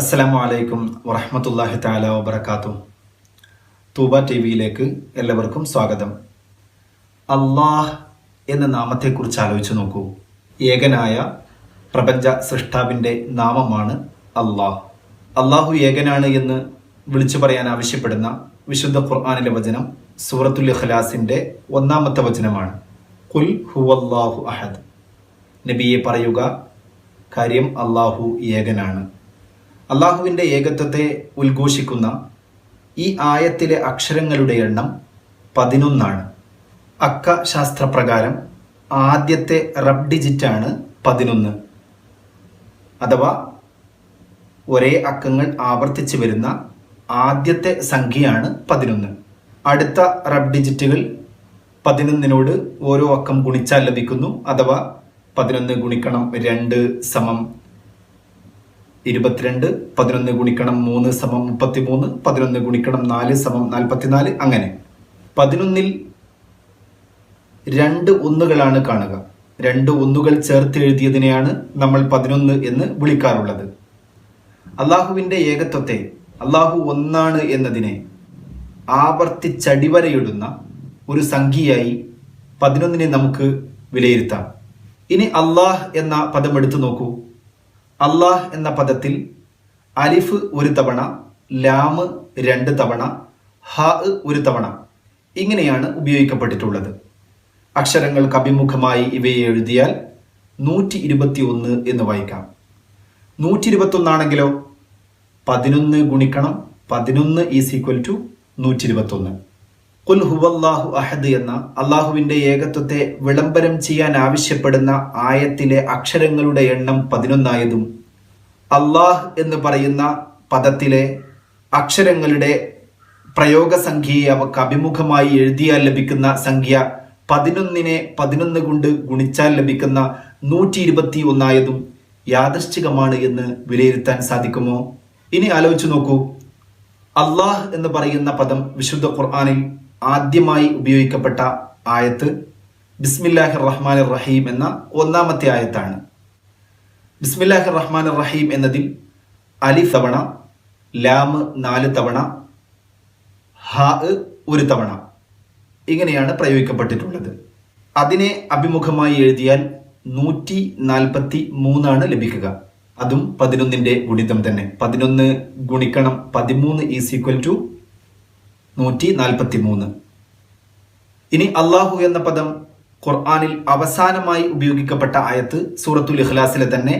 അസ്സലാമു അലൈക്കും വറഹമത്തല്ലാഹി താല വബർക്കാത്തു തൂബ ടി വിയിലേക്ക് എല്ലാവർക്കും സ്വാഗതം. അള്ളാഹ് എന്ന നാമത്തെക്കുറിച്ച് ആലോചിച്ച് നോക്കൂ. ഏകനായ പ്രപഞ്ച സൃഷ്ടാവിന്റെ നാമമാണ് അള്ളാഹ്. അള്ളാഹു ഏകനാണ് എന്ന് വിളിച്ചു പറയാൻ ആവശ്യപ്പെടുന്ന വിശുദ്ധ ഖുർആാനിലെ വചനം സൂറത്തുൽ ഇഖ്ലാസിന്റെ ഒന്നാമത്തെ വചനമാണ്. കുൽ ഹുവല്ലാഹു അഹദ്. നബിയെ പറയുക കാര്യം അള്ളാഹു ഏകനാണ്. അള്ളാഹുവിന്റെ ഏകത്വത്തെ ഉദ്ഘോഷിക്കുന്ന ഈ ആയത്തിലെ അക്ഷരങ്ങളുടെ എണ്ണം പതിനൊന്നാണ്. അക്ക ശാസ്ത്രപ്രകാരം ആദ്യത്തെ റബ് ഡിജിറ്റാണ് പതിനൊന്ന്. അഥവാ ഒരേ അക്കങ്ങൾ ആവർത്തിച്ച് വരുന്ന ആദ്യത്തെ സംഖ്യയാണ് പതിനൊന്ന്. അടുത്ത റബ് ഡിജിറ്റുകൾ പതിനൊന്നിനോട് ഓരോ അക്കം ഗുണിച്ചാൽ ലഭിക്കുന്നു. അഥവാ പതിനൊന്ന് ഗുണിക്കണം രണ്ട് സമം ഇരുപത്തിരണ്ട് പതിനൊന്ന് ഗുണിക്കണം മൂന്ന് സമം മുപ്പത്തിമൂന്ന് പതിനൊന്ന് ഗുണിക്കണം നാല് സമം നാൽപ്പത്തിനാല് അങ്ങനെ. പതിനൊന്നിൽ രണ്ട് ഒന്നുകളാണ് കാണുക. രണ്ട് ഒന്നുകൾ ചേർത്ത് എഴുതിയതിനെയാണ് നമ്മൾ പതിനൊന്ന് എന്ന് വിളിക്കാറുള്ളത്. അള്ളാഹുവിന്റെ ഏകത്വത്തെ അള്ളാഹു ഒന്നാണ് എന്നതിനെ ആവർത്തിച്ചടിവരയിടുന്ന ഒരു സംഖ്യയായി പതിനൊന്നിനെ നമുക്ക് വിലയിരുത്താം. ഇനി അള്ളാഹ് എന്ന പദം എടുത്തു നോക്കൂ. അള്ളാഹ് എന്ന പദത്തിൽ അലിഫ് ഒരു തവണ ലാമ് രണ്ട് തവണ ഹ ഒരു തവണ ഇങ്ങനെയാണ് ഉപയോഗിക്കപ്പെട്ടിട്ടുള്ളത്. അക്ഷരങ്ങൾക്ക് അഭിമുഖമായി ഇവയെ എഴുതിയാൽ നൂറ്റി ഇരുപത്തി ഒന്ന് എന്ന് വായിക്കാം. നൂറ്റി ഇരുപത്തൊന്നാണെങ്കിലോ പതിനൊന്ന് ഗുണിക്കണം പതിനൊന്ന് ഈസ് ഈക്വൽ ടു നൂറ്റി ഇരുപത്തൊന്ന് കുൽ ഹുവല്ലാഹു അഹദ് എന്ന അള്ളാഹുവിന്റെ ഏകത്വത്തെ വിളംബരം ചെയ്യാൻ ആവശ്യപ്പെടുന്ന ആയത്തിലെ അക്ഷരങ്ങളുടെ എണ്ണം പതിനൊന്നായതും അള്ളാഹ് എന്ന് പറയുന്ന പദത്തിലെ അക്ഷരങ്ങളുടെ പ്രയോഗസംഖ്യയെ അവക്ക് അഭിമുഖമായി എഴുതിയാൽ ലഭിക്കുന്ന സംഖ്യ പതിനൊന്നിനെ പതിനൊന്ന് കൊണ്ട് ഗുണിച്ചാൽ ലഭിക്കുന്ന നൂറ്റി ഇരുപത്തി ഒന്നായതും യാദൃശ്ചികമാണ് എന്ന് വിലയിരുത്താൻ സാധിക്കുമോ? ഇനി ആലോചിച്ചു നോക്കൂ. അള്ളാഹ് എന്ന് പറയുന്ന പദം വിശുദ്ധ ഖുർആാനിൽ ആദ്യമായി ഉപയോഗിക്കപ്പെട്ട ആയത്ത് ബിസ്മില്ലാഹിർ റഹ്മാൻ റഹീം എന്ന ഒന്നാമത്തെ ആയത്താണ്. ബിസ്മില്ലാഹിർ റഹ്മാൻ റഹീം എന്നതിൽ അലി തവണ ലാമ് നാല് തവണ ഹ ഒരു തവണ ഇങ്ങനെയാണ് പ്രയോഗിക്കപ്പെട്ടിട്ടുള്ളത്. അതിനെ അഭിമുഖമായി എഴുതിയാൽ നൂറ്റി നാൽപ്പത്തി മൂന്നാണ് ലഭിക്കുക. അതും പതിനൊന്നിന്റെ ഗുണിതം തന്നെ. പതിനൊന്ന് ഗുണിക്കണം പതിമൂന്ന് ഈസ് ഈക്വൽ ടു നൂറ്റി നാൽപ്പത്തി മൂന്ന് ഇനി അള്ളാഹു എന്ന പദം ഖുർആാനിൽ അവസാനമായി ഉപയോഗിക്കപ്പെട്ട ആയത്ത് സൂറത്തുൽ ഇഖ്ലാസിലെ തന്നെ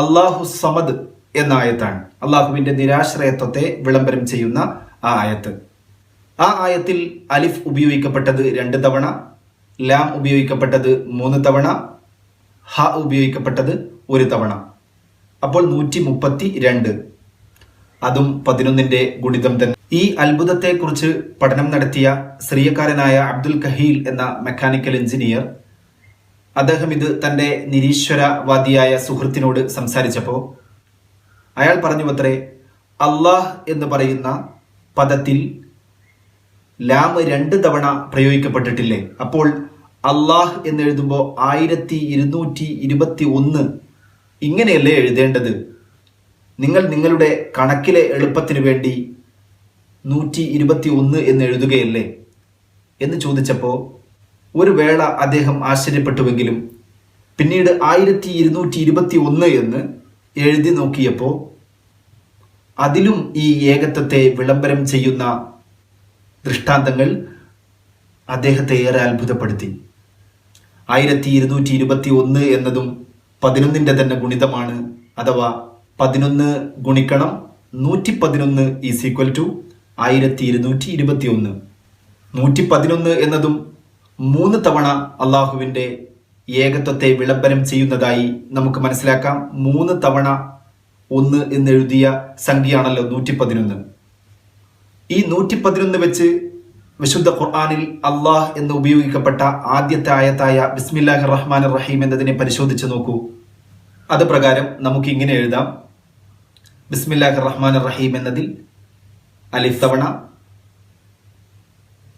അള്ളാഹു സമദ് എന്ന ആയത്താണ്. അള്ളാഹുവിന്റെ നിരാശ്രയത്വത്തെ വിളംബരം ചെയ്യുന്ന ആ ആയത്ത്. ആ ആയത്തിൽ അലിഫ് ഉപയോഗിക്കപ്പെട്ടത് രണ്ട് തവണ ലാം ഉപയോഗിക്കപ്പെട്ടത് മൂന്ന് തവണ ഹ ഉപയോഗിക്കപ്പെട്ടത് ഒരു തവണ. അപ്പോൾ നൂറ്റി മുപ്പത്തി രണ്ട് അതും പതിനൊന്നിന്റെ ഗുണിതം തന്നെ. ഈ അത്ഭുതത്തെക്കുറിച്ച് പഠനം നടത്തിയ ശ്രീയക്കാരനായ അബ്ദുൽ കഹീൽ എന്ന മെക്കാനിക്കൽ എഞ്ചിനീയർ അദ്ദേഹം ഇത് തന്റെ നിരീശ്വരവാദിയായ സുഹൃത്തിനോട് സംസാരിച്ചപ്പോൾ അയാൾ പറഞ്ഞു അത്രേ അള്ളാഹ് എന്ന് പറയുന്ന പദത്തിൽ ലാം രണ്ട് തവണ പ്രയോഗിക്കപ്പെട്ടിട്ടില്ലേ? അപ്പോൾ അള്ളാഹ് എന്ന് എഴുതുമ്പോൾ ആയിരത്തി ഇരുന്നൂറ്റി ഇരുപത്തി ഒന്ന് ഇങ്ങനെയല്ലേ എഴുതേണ്ടത്? നിങ്ങൾ നിങ്ങളുടെ കണക്കിലെ എളുപ്പത്തിനു വേണ്ടി നൂറ്റി ഇരുപത്തി ഒന്ന് എന്ന് എഴുതുകയല്ലേ? എന്ന് ചോദിച്ചപ്പോൾ ഒരു വേള അദ്ദേഹം ആശ്ചര്യപ്പെട്ടുവെങ്കിലും പിന്നീട് ആയിരത്തി ഇരുന്നൂറ്റി ഇരുപത്തി ഒന്ന് എന്ന് എഴുതി നോക്കിയപ്പോൾ അതിലും ഈ ഏകത്വത്തെ വിളംബരം ചെയ്യുന്ന ദൃഷ്ടാന്തങ്ങൾ അദ്ദേഹത്തെ ഏറെ അത്ഭുതപ്പെടുത്തി. ആയിരത്തി ഇരുന്നൂറ്റി ഇരുപത്തി ഒന്ന് എന്നതും പതിനൊന്നിന്റെ തന്നെ ഗുണിതമാണ് അഥവാ പതിനൊന്ന് ഗുണിക്കണം നൂറ്റി പതിനൊന്ന് ഈസ് ഈക്വൽ ടു ആയിരത്തി ഇരുന്നൂറ്റി ഇരുപത്തി ഒന്ന് നൂറ്റി പതിനൊന്ന് എന്നതും മൂന്ന് തവണ അള്ളാഹുവിന്റെ ഏകത്വത്തെ വിളംബരം ചെയ്യുന്നതായി നമുക്ക് മനസ്സിലാക്കാം. മൂന്ന് തവണ ഒന്ന് എന്നെഴുതിയ സംഖ്യയാണല്ലോ നൂറ്റി പതിനൊന്ന് ഈ നൂറ്റി പതിനൊന്ന് വെച്ച് വിശുദ്ധ ഖുർആാനിൽ അള്ളാഹ് എന്ന് ഉപയോഗിക്കപ്പെട്ട ആദ്യത്തെ ആയത്തായ ബിസ്മില്ലാഹി റഹ്മാൻ റഹീം എന്നതിനെ പരിശോധിച്ച് നോക്കൂ. അത് പ്രകാരം നമുക്ക് ഇങ്ങനെ എഴുതാം. ബിസ്മില്ലാഹി റഹ്മാൻ റഹീം എന്നതിൽ അലിഫ് തവണ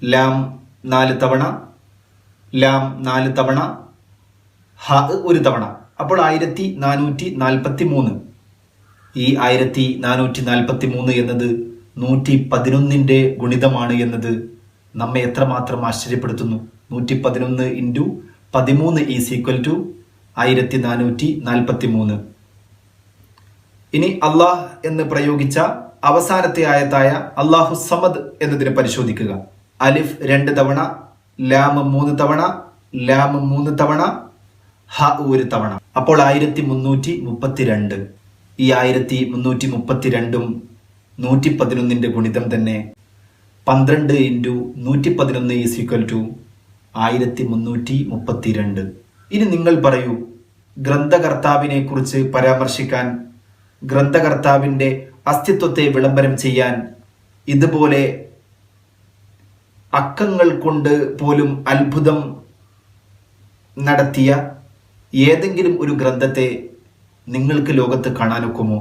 ലാം നാല് തവണ ലാം നാല് തവണ ഹ ഒരു തവണ. അപ്പോൾ ആയിരത്തി നാനൂറ്റി നാൽപ്പത്തി മൂന്ന് ഈ ആയിരത്തി നാനൂറ്റി നാൽപ്പത്തി മൂന്ന് എന്നത് നൂറ്റി പതിനൊന്നിന്റെ ഗുണിതമാണ് എന്നത് നമ്മെ എത്രമാത്രം ആശ്ചര്യപ്പെടുത്തുന്നു. നൂറ്റി പതിനൊന്ന് ഇന്റു പതിമൂന്ന് ഈസ് ഈക്വൽ ടു ആയിരത്തി നാനൂറ്റി നാൽപ്പത്തി മൂന്ന് ഇനി അള്ളാഹ് എന്ന് പ്രയോഗിച്ച അവസാനത്തെ ആയത്തായ അള്ളാഹു സമദ് എന്നതിനെ പരിശോധിക്കുക. അലിഫ് രണ്ട് തവണ ലാമ് മൂന്ന് തവണ ലാമ് മൂന്ന് തവണ ഹ ഒരു തവണ. അപ്പോൾ ആയിരത്തി മുന്നൂറ്റി മുപ്പത്തിരണ്ട് ഈ ആയിരത്തി മുന്നൂറ്റി മുപ്പത്തിരണ്ടും നൂറ്റി പതിനൊന്നിന്റെ ഗുണിതം തന്നെ പന്ത്രണ്ട് ഇന്റു നൂറ്റി പതിനൊന്ന് ഈസ് ഈക്വൽ ടു ആയിരത്തി മുന്നൂറ്റി മുപ്പത്തിരണ്ട് ഇനി നിങ്ങൾ പറയൂ ഗ്രന്ഥകർത്താവിനെ കുറിച്ച് പരാമർശിക്കാൻ ഗ്രന്ഥകർത്താവിന്റെ അസ്തിത്വത്തെ വിളംബരം ചെയ്യാൻ ഇതുപോലെ അക്കങ്ങൾ കൊണ്ട് പോലും അത്ഭുതം നടത്തിയ ഏതെങ്കിലും ഒരു ഗ്രന്ഥത്തെ നിങ്ങൾക്ക് ലോകത്ത് കാണാനൊക്കുമോ?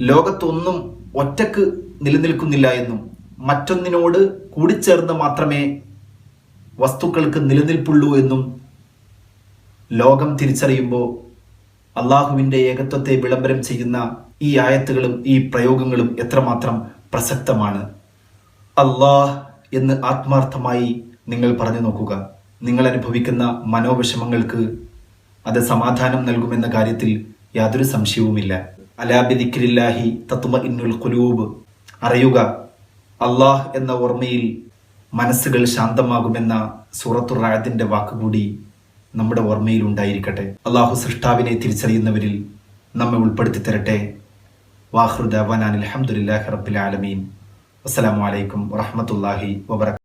ലോകത്തൊന്നും ഒറ്റയ്ക്ക് നിലനിൽക്കുന്നില്ല എന്നും മറ്റൊന്നിനോട് കൂടിച്ചേർന്ന് മാത്രമേ വസ്തുക്കൾക്ക് നിലനിൽപ്പുള്ളൂ എന്നും ലോകം തിരിച്ചറിയുമ്പോൾ അള്ളാഹുവിന്റെ ഏകത്വത്തെ വിളംബരം ചെയ്യുന്ന ഈ ആയത്തുകളും ഈ പ്രയോഗങ്ങളും എത്രമാത്രം പ്രസക്തമാണ്. അള്ളാഹ് എന്ന് ആത്മാർത്ഥമായി നിങ്ങൾ പറഞ്ഞു നോക്കുക. നിങ്ങൾ അനുഭവിക്കുന്ന മനോവിഷമങ്ങൾക്ക് അത് സമാധാനം നൽകുമെന്ന കാര്യത്തിൽ യാതൊരു സംശയവുമില്ല. അലാബിദിക്കില്ലാഹി തത്വ ഇന്നുൽ കുലൂബ് അറിയുക അള്ളാഹ് എന്ന ഓർമ്മയിൽ മനസ്സുകൾ ശാന്തമാകുമെന്ന സൂറത്തുർ റായത്തിന്റെ വാക്കുകൂടി നമ്മുടെ ഓർമ്മയിൽ ഉണ്ടായിരിക്കട്ടെ. അള്ളാഹു സൃഷ്ടാവിനെ തിരിച്ചറിയുന്നവരിൽ നമ്മെ ഉൾപ്പെടുത്തി തരട്ടെ വാഹൃദാൻ അലഹമുല്ലാഹി റബ്ബിലാലമീൻ ആലമീൻ. അസ്സലാമു അലൈക്കും വറഹമത്തല്ലാഹി വബർക്കാത്തു